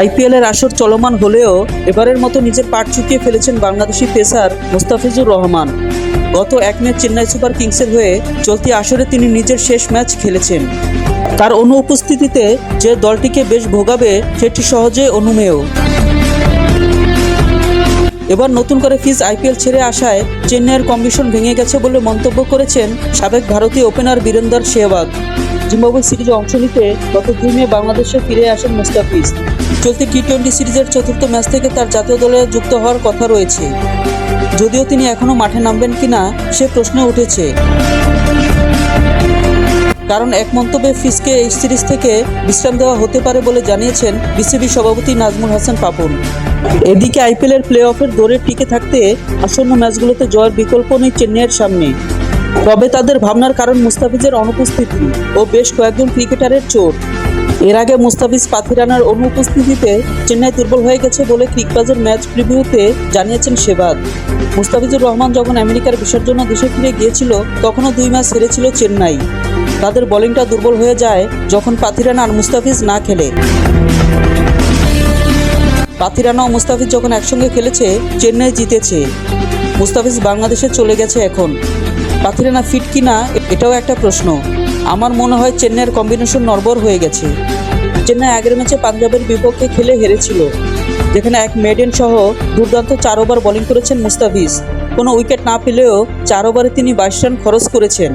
আইপিএলের আসর চলমান হলেও এবারের মতো নিজের পাট চুকিয়ে ফেলেছেন বাংলাদেশি পেসার মোস্তাফিজুর রহমান। গত এক ম্যাচ চেন্নাই সুপার কিংসের হয়ে চলতি আসরে তিনি নিজের শেষ ম্যাচ খেলেছেন। তার অনুপস্থিতিতে যে দলটিকে বেশ ভোগাবে সেটি সহজে অনুমেয়। এবার নতুন করে ফিজ আইপিএল ছেড়ে আসায় চেন্নাইয়ের কমিশন ভেঙে গেছে বলে মন্তব্য করেছেন সাবেক ভারতীয় ওপেনার বীরেন্দর সেহবাগ জিম্বাবুয়ে সিরিজে অংশ নিতে গত দুই মে বাংলাদেশে ফিরে আসেন মুস্তাফিজ। চলতি টি টোয়েন্টি সিরিজের চতুর্থ ম্যাচ থেকে তার জাতীয় দলে যুক্ত হওয়ার কথা রয়েছে। যদিও তিনি এখনও মাঠে নামবেন কিনা সে প্রশ্ন উঠেছে। কারণ এক মন্তব্যে ফিসকে এই সিরিজ থেকে বিশ্রাম দেওয়া হতে পারে বলে জানিয়েছেন বিসিবি সভাপতি নাজমুল হাসান পাপন। এদিকে আইপিএলের প্লে অফের দৌড়ে টিকে থাকতে আসন্ন ম্যাচগুলোতে জয়ের বিকল্প নেই চেন্নাইয়ের সামনে। তবে তাদের ভাবনার কারণ মুস্তাফিজের অনুপস্থিতি ও বেশ কয়েকজন ক্রিকেটারের চোট। এর আগে মুস্তাফিজ পাথিরানার অনুপস্থিতিতে চেন্নাই দুর্বল হয়ে গেছে বলে ক্রিকবাজের ম্যাচ প্রিভিউতে জানিয়েছেন সেবাদ মুস্তাফিজুর রহমান যখন আমেরিকার বিসর্জন দেশে ফিরে গিয়েছিল, তখনও দুই ম্যাচ হেরেছিল চেন্নাই। তাদের বোলিংটা দুর্বল হয়ে যায় যখন পাথিরানা আর মুস্তাফিজ না খেলে। পাথিরানা ও মুস্তাফিজ যখন একসঙ্গে খেলেছে, চেন্নাই জিতেছে। মুস্তাফিজ বাংলাদেশে চলে গেছে এখন। পাথিরানা ফিট কি না, এটাও একটা প্রশ্ন। আমার মনে হয় চেন্নাইয়ের কম্বিনেশন নর্বর হয়ে গেছে। চেন্নাই আগের ম্যাচে পাঞ্জাবের বিপক্ষে খেলে হেরেছিল। যেখানে এক মেডেন সহ দুর্দান্ত চার ওভার বোলিং করেছেন মুস্তাফিজ। কোনো উইকেট না পেলেও চার ওভারে তিনি বাইশ রান খরচ করেছেন।